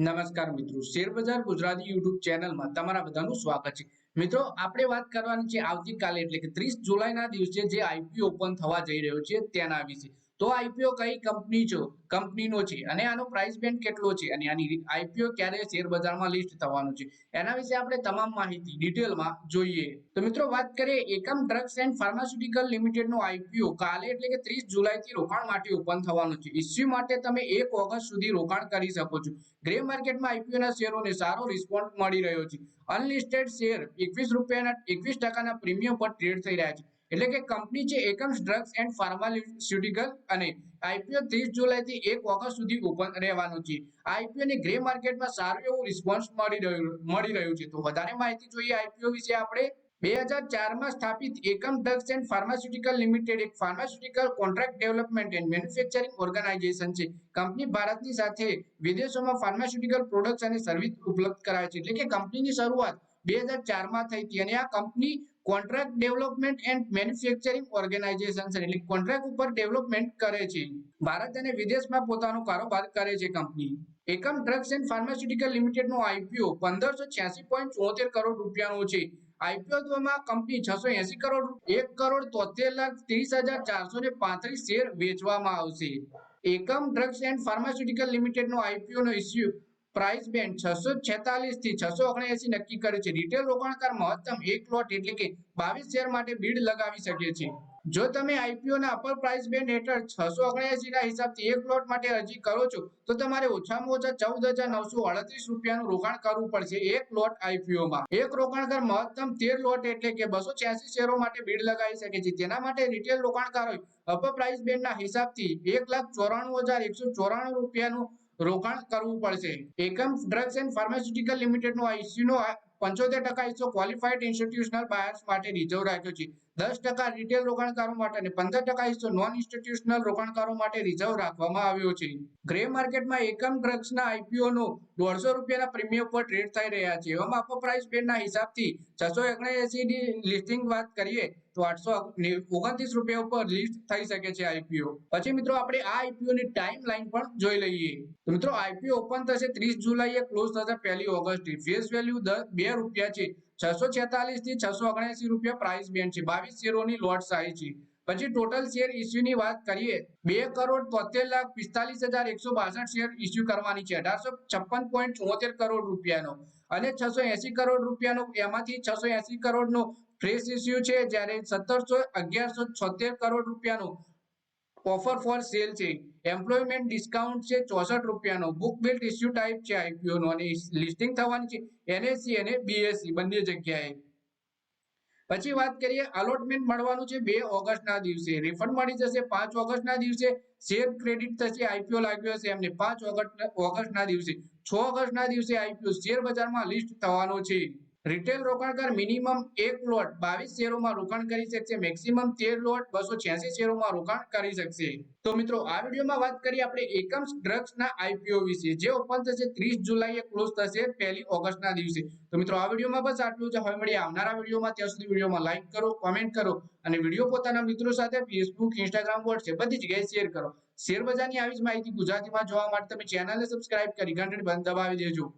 નમસ્કાર મિત્રો. શેરબજાર ગુજરાતી યુટ્યુબ ચેનલમાં તમારા બધાનું સ્વાગત છે. મિત્રો, આપણે વાત કરવાની છે આવતીકાલે એટલે કે ત્રીસ જુલાઈના દિવસે જે આઈપીઓ ઓપન થવા જઈ રહ્યો છે તેના વિશે. તો આઈપીઓ કઈ કંપની છે? કંપનીનો છે. અને આનો પ્રાઇસ બેન્ડ કેટલો છે? અને આની આઈપીઓ ક્યારે શેર બજારમાં લિસ્ટ થવાનું છે? એના વિશે આપણે તમામ માહિતી ડિટેલમાં જોઈએ. તો મિત્રો વાત કરીએ એકમ ડ્રગ્સ એન્ડ ફાર્માસ્યુટિકલ લિમિટેડનો આઈપીઓ કાલે એટલે કે ત્રીસ જુલાઈથી રોકાણ માટે ઓપન થવાનું છે. ઇસ્યુ માટે તમે એક ઓગસ્ટ સુધી રોકાણ કરી શકો છો. ગ્રે માર્કેટમાં આઈપીઓના શેરોને સારો રિસ્પોન્સ મળી રહ્યો છે. અનલિસ્ટેડ શેર એકવીસ રૂપિયાના એકવીસ ટકાના પ્રીમિયમ પર ટ્રેડ થઈ રહ્યા છે. એટલે કે કંપની છે એકમ ડ્રગ્સ એન્ડ ફાર્માસ્યુટિકલ અને આઈપીઓ ત્રીસ જુલાઈથી એક ઓગસ્ટ સુધી ઓપન રહેવાનું છે. આઈપીઓ ની ગ્રે માર્કેટમાં સારું એવું રિસ્પોન્સ મળી રહ્યું મળી રહ્યું છે. તો વધારે માહિતી જોઈએ આઈપીઓ વિશે આપણે. બે હજાર ચારમાં સ્થાપિત Akums drugs and pharmaceutical limited એક pharmaceutical contract development and manufacturing organisation છે. કંપની ભારતની સાથે વિદેશોમાં ફાર્માસ્યુટિકલ પ્રોડક્ટ્સ અને સર્વિસ ઉપલબ્ધ કરાવે છે. એટલે કે કંપનીની શરૂઆત બે હજાર ચારમાં થઈ હતી અને આ company contract development and manufacturing organisation છે, એટલે કોન્ટ્રાક્ટ ઉપર ડેવલપમેન્ટ કરે છે. ભારત અને વિદેશમાં પોતાનો કારોબાર કરે છે company. Akums drugs and pharmaceutical લિમિટેડનો IPO પંદરસો છ્યાસી પોઈન્ટ ચોતેર કરોડ રૂપિયાનો છે. આઈપીઓ માં કંપની છસો એસી કરોડ એક કરોડ તોતેર લાખ ત્રીસ હજાર ચારસો ને પાંત્રીસ શેર વેચવામાં આવશે. એકમ ડ્રગ્સ એન્ડ ફાર્માસ્યુટિકલ લિમિટેડનો આઈપીઓ નો ઇસ્યુ પ્રાઇસ બેન્ડ છસો છેતાલીસથી છસો ઓગણએસી નક્કી કર્યું છે. રિટેલ રોકાણકાર મહત્તમ એક લોટ એટલે કે બાવીસ શેર માટે બીડ લગાવી શકે છે. જો તમે આઈપીઓ ના અપર પ્રાઇસ બેન્ડ હેઠળ છસો ઓગણએસી ના હિસાબથી એક લોટ માટે અરજી કરો છો, તો તમારે ઓછામાં ઓછા ચૌદ હજાર નવસો અડત્રીસ રૂપિયાનું રોકાણ કરવું પડશે એક લોટ આઈપીઓ માં. એક રોકાણકાર મહત્તમ તેર લોટ એટલે કે બસો છ્યાસી શેરો માટે બીડ લગાવી શકે છે. તેના માટે રિટેલ રોકાણકારોએ અપર પ્રાઇસ બેન્ડ ના હિસાબથી એક લાખ ચોરાણું હજાર એકસો ચોરાણું રૂપિયાનું રોકાણ કરવું પડશે. એકમ ડ્રગ્સ એન્ડ ફાર્માસ્યુટિકલ લિમિટેડનો આ ઇસ્યુનો પંચોતેર ટકા હિસ્સો ક્વોલિફાઈડ ઇન્સ્ટિટ્યુશનલ બાયર્સ માટે રિઝર્વ રાખ્યો છે. દસ ટકા રિટેલ રોકાણકારો માટે અને પંદર ટકા હિસ્સો નોન ઇન્સ્ટિટ્યુશનલ રોકાણકારો માટે રિઝર્વ રાખવામાં આવ્યો છે. ગ્રે માર્કેટમાં એકમ ડ્રગ્સના આઈપીઓ નો દોઢસો રૂપિયાના પ્રીમિયમ પર ટ્રેડ થઈ રહ્યા છે. એવામાં અપર પ્રાઇસ બેન્ડના હિસાબથી છસો ની લિસ્ટિંગ વાત કરીએ તો આઠસો ઓગણત્રીસ રૂપિયા ઉપર લિસ્ટ થઈ શકે છે આઈપીઓ પછી મિત્રો આપણે આ આઈપીઓ ની ટાઈમ લાઈન પણ જોઈ લઈએ. તો મિત્રો આઈપીઓ ઓપન થશે ત્રીસ જુલાઈએ ક્લોઝ થશે પહેલી ઓગસ્ટ ફેસ વેલ્યુ બે રૂપિયા છે. છસો છેતાલીસથી છસો ઓગણસી રૂપિયા પ્રાઇસ બેન્ડ છે. બાવીસ શેરોની લોટ સાઈઝ છે. પછી ટોટલ શેર ઇસ્યુની વાત કરીએ, બે કરોડ તોતેર લાખ પિસ્તાલીસ હજાર એકસો બાસઠ શેર ઇસ્યુ કરવાની છે. અઢારસો છપ્પન પોઈન્ટ ચોતેર કરોડ રૂપિયાનો અને છસો એસી કરોડ રૂપિયાનો. એમાંથી છસો એસી કરોડનો ફ્રેશ ઇસ્યુ છે, જ્યારે સત્તરસો અગિયારસો છોતેર કરોડ રૂપિયાનો ઓફર ફોર સેલ છે. એમ્પ્લોયમેન્ટ ડિસ્કાઉન્ટ છે ચોસઠ રૂપિયાનો. બુક બિલ્ટ ઇસ્યુ ટાઈપ છે આઈપીઓનો અને લિસ્ટિંગ થવાની છે. એનએસસી અને બીએસસી બંને જગ્યાએ. પછી વાત કરીએ અલોટમેન્ટ મળવાનું છે બે ઓગસ્ટના દિવસે. રિફંડ મળી જશે પાંચ ઓગસ્ટના દિવસે. શેર ક્રેડિટ થશે આઈપીઓ લાગ્યો હશે એમને પાંચ ઓગસ્ટ ઓગસ્ટના દિવસે. છ ઓગસ્ટના દિવસે આઈપીઓ શેર બજારમાં લિસ્ટ થવાનો છે. રિટેલ રોકાણકાર મિનિમમ એક લોટ બાવીસ શેરોમાં રોકાણ કરી શકશે. મેક્સિમમ તેર લોટ બસો છ્યાસી શેરોમાં રોકાણ કરી શકશે. તો મિત્રો, આ વિડીયોમાં વાત કરીએ આપણે એકમ ડ્રગ્સના આઈપીઓ વિશે, જે ઓપન થશે ત્રીસ જુલાઈએ ક્લોઝ થશે પહેલી ઓગસ્ટના દિવસે. તો મિત્રો, આ વિડીયોમાં બસ આટલું જ. હવે મળીએ આવનારા વિડીયોમાં. ત્યાં સુધી વિડીયોમાં લાઈક કરો કોમેન્ટ કરો અને વીડિયો પોતાના મિત્રો સાથે ફેસબુક ઇન્સ્ટાગ્રામ વોટ્સએપ બધી જગ્યાએ શેર કરો. શેર બજારની આવી જ માહિતી ગુજરાતીમાં જોવા માટે તમે ચેનલને સબસ્ક્રાઇબ કરી ઘંટડી બંધ દબાવી દેજો.